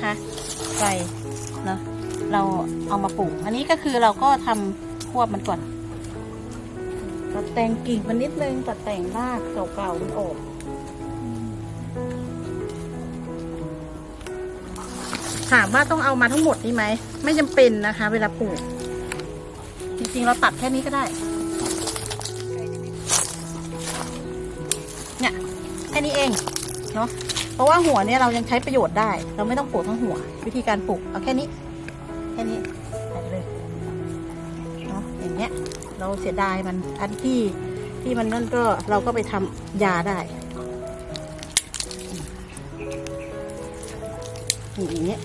ไทยนะคะไก่เนาะเราเอามาปลูก อันนี้ก็คือเราก็ทำควบมันก่อนตัดแต่งกิ่งมันนิดนึงตัดแต่งรากเก่าๆมันออกถามว่าต้องเอามาทั้งหมดนี่ไหม ไม่จำเป็นนะคะ เวลาปลูก จริงๆ เราตัดแค่นี้ก็ได้ เนี่ย แค่นี้เอง เนาะเพราะว่าหัวเนี่ยเรายังใช้ประโยชน์ได้ เราไม่ต้องปลูกทั้งหัว วิธีการปลูกเอาแค่นี้ แค่นี้ไปเลยเนาะอย่างเงี้ย เราเสียดายมันอันที่ที่มันนั่นก็เราก็ไปทำยาได้อย่างเงี้ย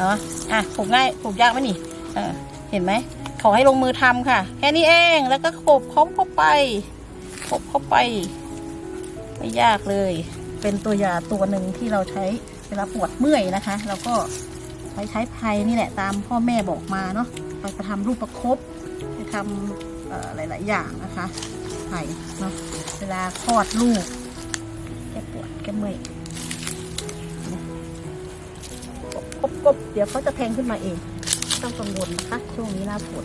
เนาะอะปลูกง่ายปลูกยากไหมนี่เออเห็นไหมขอให้ลงมือทำค่ะ แค่นี้เองแล้วก็ขบเขาเข้าไปขบเข้าไป ไม่ยากเลย เป็นตัวยาตัวหนึ่งที่เราใช้เวลาปวดเมื่อยนะคะ เราก็ใช้ใช้ไพรนี่แหละตามพ่อแม่บอกมาเนาะไปไปทำรูปประคบไปทำหลาย ๆ อย่างนะคะไผ่เนาะเวลาคลอดลูกแกปวดแกเมื่อย กบเดี๋ยวเขาจะแทงขึ้นมาเองไม่ต้องกังวลนะคะช่วงนี้หน้าฝน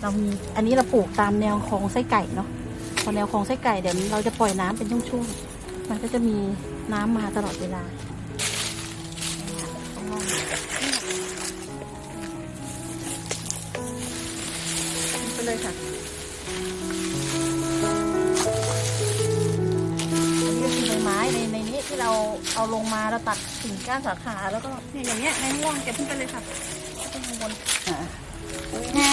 เรามีอันนี้เราปลูกตามแนวคลองไส้ไก่เนาะพอแนวคลองไส้ไก่เดี๋ยวเราจะปล่อยน้ำเป็นช่วงๆมันก็จะมีน้ำมาตลอดเวลาไปเลยค่ะ เอาลงมาเราตัดกิ่งก้านสาขาแล้วก็เนี่ยอย่างเงี้ยในม่วงเก็บขึ้นไปเลยค่ะไม่ต้องกังวลอ่าห้า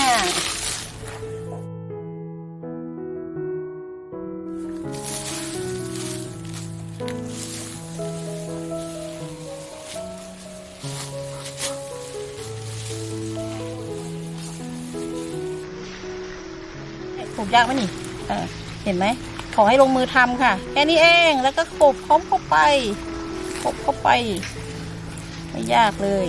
ปลูกยากไหมนี่เออเห็นไหม ขอให้ลงมือทำค่ะ แค่นี้เอง แล้วก็โขบค้อมเข้าไป บเข้าไป ไม่ยากเลย